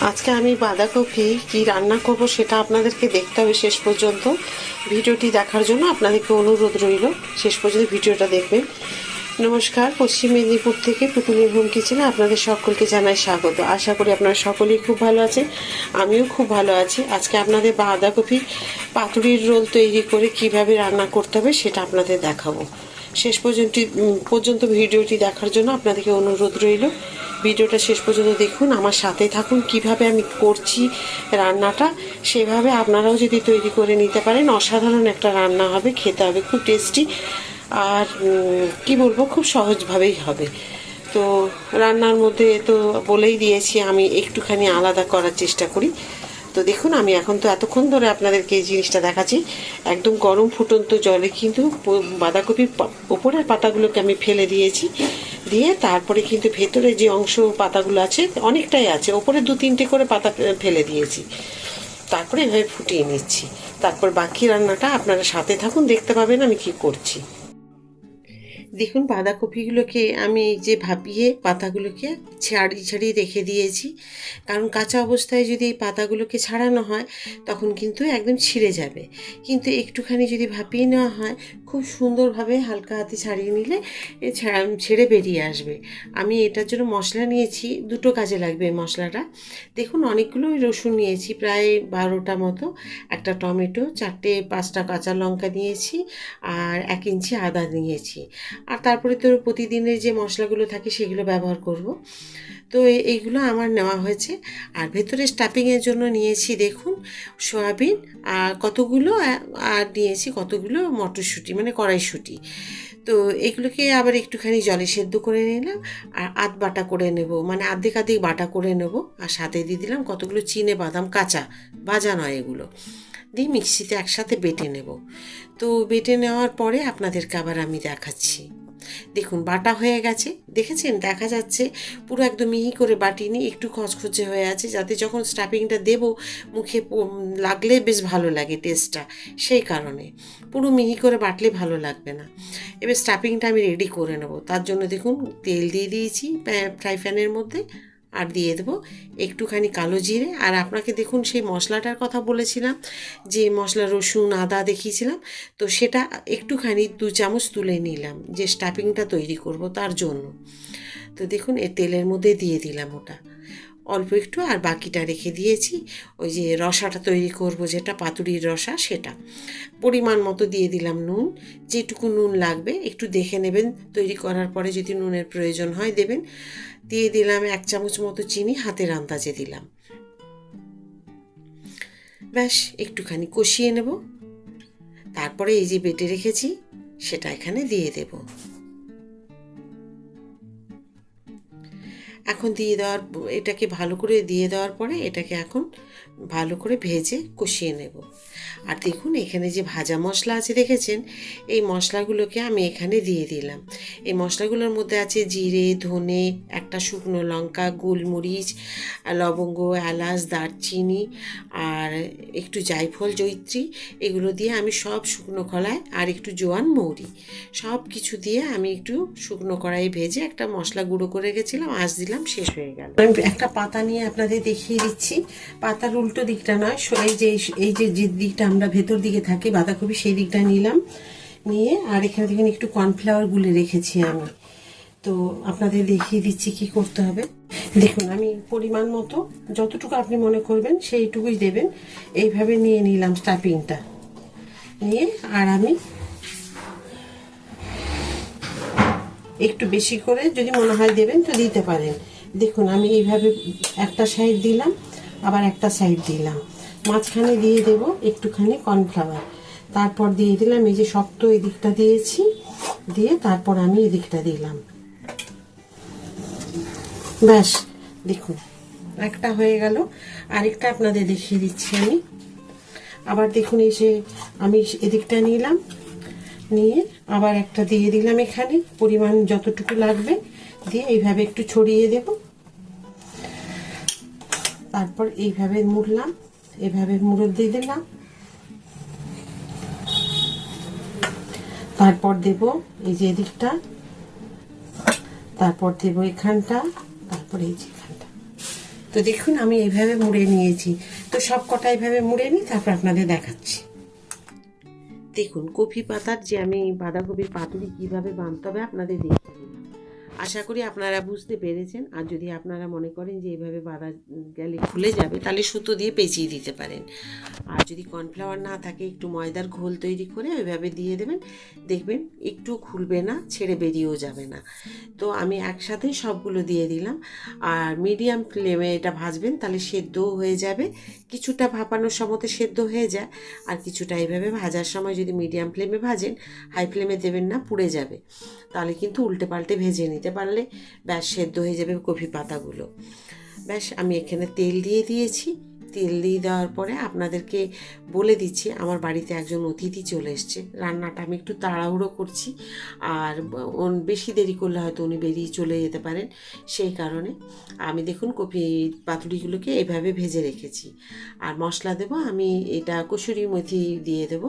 আজকে আমি বাঁধাকপি কি রান্না করব সেটা আপনাদেরকে দেখতে হবে শেষ পর্যন্ত। ভিডিওটি দেখার জন্য আপনাদেরকে অনুরোধ রইল, শেষ পর্যন্ত ভিডিওটা দেখবেন। নমস্কার, পশ্চিম মেদিনীপুর থেকে পুতুলের হোম কিচেনে আপনাদের সকলকে জানাই স্বাগত। আশা করি আপনারা সকলেই খুব ভালো আছেন, আমিও খুব ভালো আছি। আজকে আপনাদের বাঁধাকপি পাতুরির রোল তৈরি করে কীভাবে রান্না করতে হবে সেটা আপনাদের দেখাবো। শেষ পর্যন্ত পর্যন্ত ভিডিওটি দেখার জন্য আপনাদেরকে অনুরোধ রইল। ভিডিওটা শেষ পর্যন্ত দেখুন, আমার সাথে থাকুন। কীভাবে আমি করছি রান্নাটা, সেভাবে আপনারাও যদি তৈরি করে নিতে পারেন, অসাধারণ একটা রান্না হবে, খেতে হবে, খুব টেস্টি। আর কি বলব, খুব সহজভাবেই হবে। তো রান্নার মধ্যে তো বলেই দিয়েছি, আমি একটুখানি আলাদা করার চেষ্টা করি। তো দেখুন, আমি এখন তো এতক্ষণ ধরে আপনাদেরকে এই জিনিসটা দেখাচ্ছি। একদম গরম ফুটন্ত জলে কিন্তু বাঁধাকপির ওপরের পাতাগুলোকে আমি ফেলে দিয়েছি। দিয়ে তারপরে কিন্তু ভেতরে যে অংশ পাতাগুলো আছে, অনেকটাই আছে। ওপরে দু তিনটে করে পাতা ফেলে দিয়েছি। তারপরে এভাবে ফুটিয়ে নিচ্ছি। তারপর বাকি রান্নাটা আপনারা সাথে থাকুন, দেখতে পাবেন আমি কি করছি। দেখুন বাঁধাকপিগুলোকে আমি এই যে ভাপিয়ে পাতাগুলোকে ছাড়িয়ে ছাড়িয়ে রেখে দিয়েছি। কারণ কাঁচা অবস্থায় যদি এই পাতাগুলোকে ছাড়ানো হয়, তখন কিন্তু একদম ছিঁড়ে যাবে। কিন্তু একটুখানি যদি ভাপিয়ে নেওয়া হয়, খুব সুন্দরভাবে হালকা হাতে ছাড়িয়ে নিলে ছেড়ে বেরিয়ে আসবে। আমি এটার জন্য মশলা নিয়েছি, দুটো কাজে লাগবে মশলাটা। দেখুন অনেকগুলো রসুন নিয়েছি, প্রায় বারোটা মতো। একটা টমেটো, চারটে পাঁচটা কাঁচা লঙ্কা নিয়েছি আর এক ইঞ্চি আদা নিয়েছি। আর তারপরে তো প্রতিদিনের যে মশলাগুলো থাকে সেগুলো ব্যবহার করব। তো এইগুলো আমার নেওয়া হয়েছে। আর ভেতরে স্টাফিংয়ের জন্য নিয়েছি দেখুন সয়াবিন, আর কতগুলো আর নিয়েছি কতগুলো মটরশুঁটি মানে কড়াইশুঁটি। তো এগুলোকে আবার একটুখানি জলে সেদ্ধ করে নিলাম, আর আধ বাটা করে নেব মানে আর্ধেক আধেক বাটা করে নেব। আর সাথে দিয়ে দিলাম কতগুলো চিনে বাদাম, কাঁচা, ভাজা নয় এগুলো। দিয়ে মিক্সিতে একসাথে বেটে নেব। তো বেটে নেওয়ার পরে আপনাদেরকে আবার আমি দেখাচ্ছি। দেখুন, বাটা হয়ে গেছে। দেখেছেন? দেখা যাচ্ছে পুরো একদম মিহি করে বাটিনি একটু খচখচে হয়ে আছে, যাতে যখন স্টাফিংটা দেব, মুখে লাগলে বেশ ভালো লাগে টেস্টটা। সেই কারণে। পুরো মিহি করে বাটলে ভালো লাগবে না। এবার স্টাফিংটা আমি রেডি করে নেব। তার জন্য দেখুন, তেল দিয়ে দিয়েছি ফ্রাই প্যানের মধ্যে। আর দিয়ে দেবো একটুখানি কালো জিরে। আর আপনাকে দেখুন, সেই মশলাটার কথা বলেছিলাম, যে মশলা, রসুন, আদা দেখিয়েছিলাম, তো সেটা একটুখানি দু চামচ তুলে নিলাম, যে স্টাফিংটা তৈরি করব তার জন্য। তো দেখুন, এ তেলের মধ্যে দিয়ে দিলাম ওটা। অল্প একটু আর বাকিটা রেখে দিয়েছি। ওই যে রসাটা তৈরি করব, যেটা পাতুরির রসা, সেটা। পরিমাণ মতো দিয়ে দিলাম নুন। যেটুকু নুন লাগবে, একটু দেখে নেবেন। তৈরি করার পরে যদি নুনের প্রয়োজন হয় দেবেন। দিয়ে দিলাম এক চামচ মতো চিনি, হাতের আন্দাজে দিলাম। ব্যাস, একটুখানি কষিয়ে নেব। তারপরে এই যে বেটে রেখেছি, সেটা এখানে দিয়ে দেব। এখন দিয়ে দেওয়ার, এটাকে ভালো করে দিয়ে দেওয়ার পরে এটাকে এখন ভালো করে ভেজে কষিয়ে নেব। আর দেখুন, এখানে যে ভাজা মশলা আছে, দেখেছেন? এই মশলাগুলোকে আমি এখানে দিয়ে দিলাম। এই মশলাগুলোর মধ্যে আছে জিরে, ধনে, একটা শুকনো লঙ্কা, গোলমরিচ, লবঙ্গ, এলাচ, দারচিনি আর একটু জায়ফল জৈত্রী এগুলো দিয়ে আমি সব শুকনো কলায় আর একটু জোয়ান মৌরি সব কিছু দিয়ে আমি একটু শুকনো কড়াই ভেজে একটা মশলা গুঁড়ো করে গেছিলাম আঁচ দিলাম। শেষ হয়ে গেল। আমি একটা পাতা নিয়ে আপনাদের দেখিয়ে দিচ্ছি। পাতার উল্টো দিকটা নয় এই যে এই যে যে দিকটা আমরা ভেতর দিকে থাকি, বাঁধাকপি সেই দিকটা নিলাম। নিয়ে, আর এখানে দেখেন, একটু কর্নফ্লাওয়ার গুলে রেখেছি আমি। তো আপনাদের দেখিয়ে দিচ্ছি কি করতে হবে। দেখুন, আমি পরিমাণ মতো, যতটুকু আপনি মনে করবেন, সেইটুকুই দেবেন। এইভাবে নিয়ে নিলাম স্টাফিংটা নিয়ে, আর আমি একটু বেশি করে যদি মনে হয় দেবেন তো দিতে পারেন। দেখুন, আমি এইভাবে একটা সাইড দিলাম, আবার একটা সাইড দিলাম। মাঝখানে দিয়ে দেব একটুখানি কর্নফ্লাওয়ার তারপর দিয়ে দিলাম এই যে শক্ত এদিকটা দিয়েছি, দিয়ে তারপর আমি এদিকটা দিলাম। ব্যাস, দেখুন, একটা হয়ে গেল। আরেকটা আপনাদের দেখিয়ে দিচ্ছি আমি। আবার দেখুন যে আমি এদিকটা নিলাম। নিয়ে আবার একটা দিয়ে দিলাম এখানে, পরিমাণ যতটুকু লাগবে, দিয়ে এইভাবে একটু ছড়িয়ে দেব। তারপর এইভাবে মুড়লাম এইভাবে মুড়ে দিয়ে দিলাম। তারপর দেব এই যে এদিকটা, তারপর দেব এখানটা, তারপর এই যে এখানটা। তো দেখুন, আমি এইভাবে মুড়ে নিয়েছি। তো সব কটা এইভাবে মুড়ে নিই, তারপর আপনাদের দেখাচ্ছি। দেখুন কফি পাতার যে আমি বাঁধাকপির পাতুরি কীভাবে বানতে হবে আপনাদের দিলাম আশা করি আপনারা বুঝতে পেরেছেন। আর যদি আপনারা মনে করেন যে এভাবে বাঁধা গেলে খুলে যাবে, তাহলে সুতো দিয়ে পেঁচিয়ে দিতে পারেন। আর যদি কর্নফ্লাওয়ার না থাকে, একটু ময়দার ঘোল তৈরি করে ওইভাবে দিয়ে দেবেন। দেখবেন একটু খুলবে না, ছেড়ে বেরিয়েও যাবে না। তো আমি একসাথে সবগুলো দিয়ে দিলাম। আর মিডিয়াম ফ্লেমে এটা ভাজবেন, তাহলে সেদ্ধও হয়ে যাবে। কিছুটা ভাপানোর সময়তে সেদ্ধ হয়ে যায়। আর কিছুটা এইভাবে ভাজার সময় যদি মিডিয়াম ফ্লেমে ভাজেন হাই ফ্লেমে দেবেন না, পুড়ে যাবে। তাহলে কিন্তু উল্টে পাল্টে ভেজে নিতে পারলে ব্যাস সেদ্ধ হয়ে যাবে কফি পাতাগুলো। ব্যাস আমি এখানে তেল দিয়ে দিয়েছি। তেল দিয়ে দেওয়ার পরে আপনাদেরকে বলে দিচ্ছি, আমার বাড়িতে একজন অতিথি চলে এসছে। রান্নাটা আমি একটু তাড়াহুড়ো করছি, আর বেশি দেরি করলে হয়তো উনি বেরিয়ে চলে যেতে পারেন। সেই কারণে আমি দেখুন কপি পাতুরিগুলোকে এভাবে ভেজে রেখেছি। আর মশলা দেব, আমি এটা কসুরি মেথি দিয়ে দেব।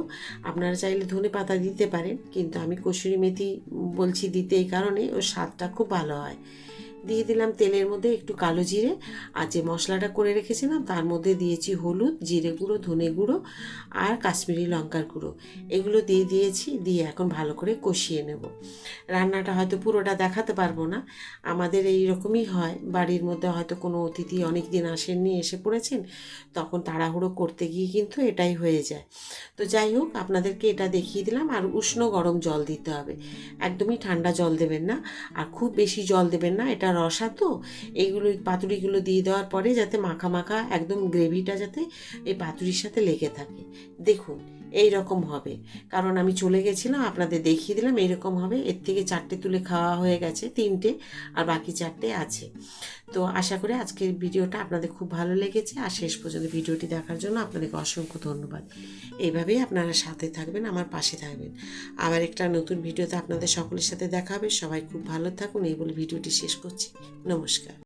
আপনারা চাইলে ধনে পাতা দিতে পারেন, কিন্তু আমি কসুরি মেথি বলছি দিতে এই কারণে, ওর স্বাদটা খুব ভালো হয়। দিয়ে দিলাম তেলের মধ্যে একটু কালো জিরে আর যে মশলাটা করে রেখেছিলাম তার মধ্যে দিয়েছি হলুদ, জিরে গুঁড়ো, ধনে গুঁড়ো আর কাশ্মীরি লঙ্কার গুঁড়ো। এগুলো দিয়ে দিয়েছি, দিয়ে এখন ভালো করে কষিয়ে নেব। রান্নাটা হয়তো পুরোটা দেখাতে পারব না। আমাদের এই রকমই হয়। বাড়ির মধ্যে হয়তো কোনো অতিথি অনেক দিন আসেননি, এসে পড়েছেন, তখন তাড়াহুড়ো করতে গিয়ে কিন্তু এটাই হয়ে যায়। তো যাই হোক, আপনাদেরকে এটা দেখিয়ে দিলাম। আর উষ্ণ গরম জল দিতে হবে। একদমই ঠান্ডা জল দেবেন না। আর খুব বেশি জল দেবেন না। এটা রসা তো এইগুলো পাতুরিগুলো দিয়ে দেওয়ার পরে যাতে মাখা মাখা একদম গ্রেভিটা যাতে এই পাতুরির সাথে লেগে থাকে। দেখুন এই রকম হবে। কারণ আমি চলে গেছিলাম, আপনাদের দেখিয়ে দিলাম, এইরকম হবে। এর থেকে চারটে তুলে খাওয়া হয়ে গেছে, তিনটে, আর বাকি চারটে আছে। তো আশা করি আজকের ভিডিওটা আপনাদের খুব ভালো লেগেছে, আর শেষ পর্যন্ত ভিডিওটি দেখার জন্য আপনাদেরকে অসংখ্য ধন্যবাদ। এইভাবেই আপনারা সাথে থাকবেন, আমার পাশে থাকবেন। আবার একটা নতুন ভিডিওতে আপনাদের সকলের সাথে দেখা হবে। সবাই খুব ভালো থাকুন, এই বলে ভিডিওটি শেষ করছি। নমস্কার।